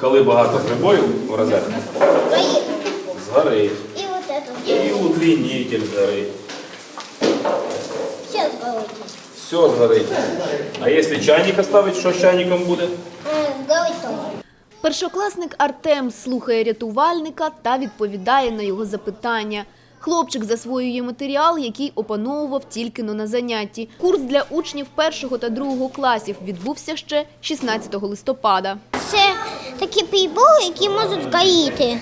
Коли багато прибоїв в розетку, Горит. згорить. И вот это. І удлінитель згорить. Все сгорит. Все згорить. А якщо чайник оставить, що з чайником буде? Сгорит тоже. Першокласник Артем слухає рятувальника та відповідає на його запитання. Хлопчик засвоює матеріал, який опановував тільки но на занятті. Курс для учнів першого та другого класів відбувся ще 16 листопада. Це такі прибори, які можуть згоріти.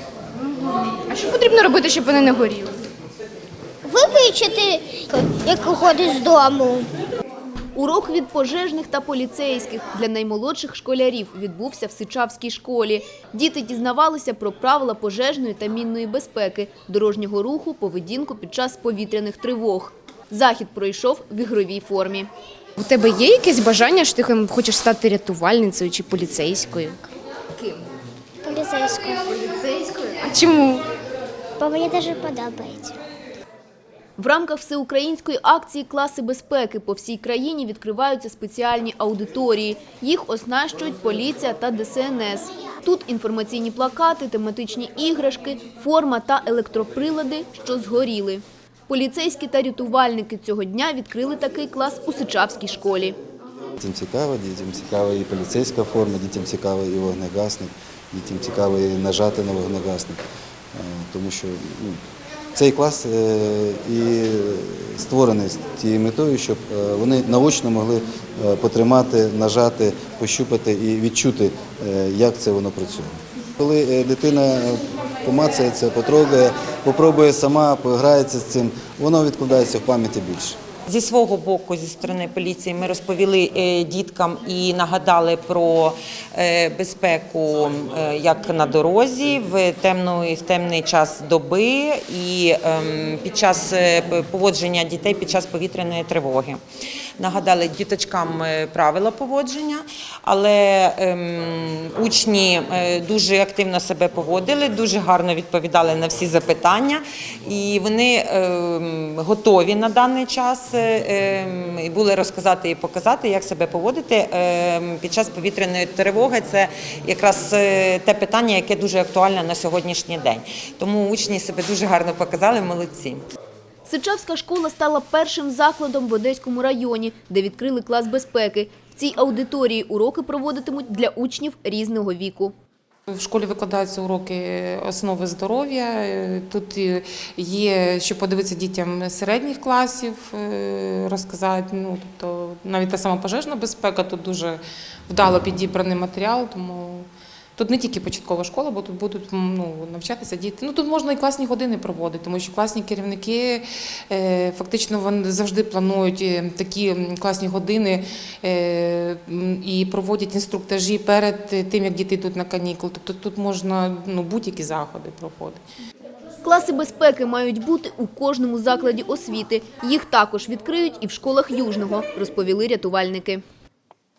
А що потрібно робити, щоб вони не горіли? Виключити, як уходиш з дому. Урок від пожежних та поліцейських для наймолодших школярів відбувся в Сичавській школі. Діти дізнавалися про правила пожежної та мінної безпеки, дорожнього руху, поведінку під час повітряних тривог. Захід пройшов в ігровій формі. У тебе є якесь бажання, що ти хочеш стати рятувальницею чи поліцейською? Поліцейську. Поліцейською? А чому? Бо мені дуже подобається. В рамках всеукраїнської акції «Класи безпеки» по всій країні відкриваються спеціальні аудиторії. Їх оснащують поліція та ДСНС. Тут інформаційні плакати, тематичні іграшки, форма та електроприлади, що згоріли. Поліцейські та рятувальники цього дня відкрили такий клас у Сичавській школі. Дітям цікаво, дітям цікава і поліцейська форма, дітям цікаво і вогнегасник, дітям цікаво і нажати на вогнегасник. Е, Тому що ну, цей клас е, і створений з тією метою, щоб е, вони наочно могли потримати, нажати, пощупати і відчути, як це воно працює. Коли е, дитина помацається, потрогає, попробує сама, пограється з цим, воно відкладається в пам'яті більше. Зі свого боку, зі сторони поліції, ми розповіли е, діткам і нагадали про е, безпеку е, як на дорозі в темну в темний час доби і ем, під час поводження дітей під час повітряної тривоги. Нагадали діточкам е, правила поводження, але ем, учні е, дуже активно себе поводили, дуже гарно відповідали на всі запитання, і вони ем, готові на даний час е, ем, і були розказати і показати, як себе поводити під час повітряної тривоги. Це якраз те питання, яке дуже актуальне на сьогоднішній день. Тому учні себе дуже гарно показали, молодці. Сичавська школа стала першим закладом в Одеському районі, де відкрили клас безпеки. В цій аудиторії уроки проводитимуть для учнів різного віку. В школі викладаються уроки основи здоров'я. Тут є що подивитися дітям середніх класів, е, розказати. Ну тобто навіть та сама пожежна безпека тут дуже вдало підібраний матеріал, тому. Тут не тільки початкова школа, бо тут будуть ну, навчатися діти. Ну тут можна і класні години проводити, тому що класні керівники е, фактично вони завжди планують е, такі класні години е, і проводять інструктажі перед тим, як діти йдуть на канікули. Тобто тут можна ну, будь-які заходи проводити. Класи безпеки мають бути у кожному закладі освіти. Їх також відкриють і в школах Южного, розповіли рятувальники.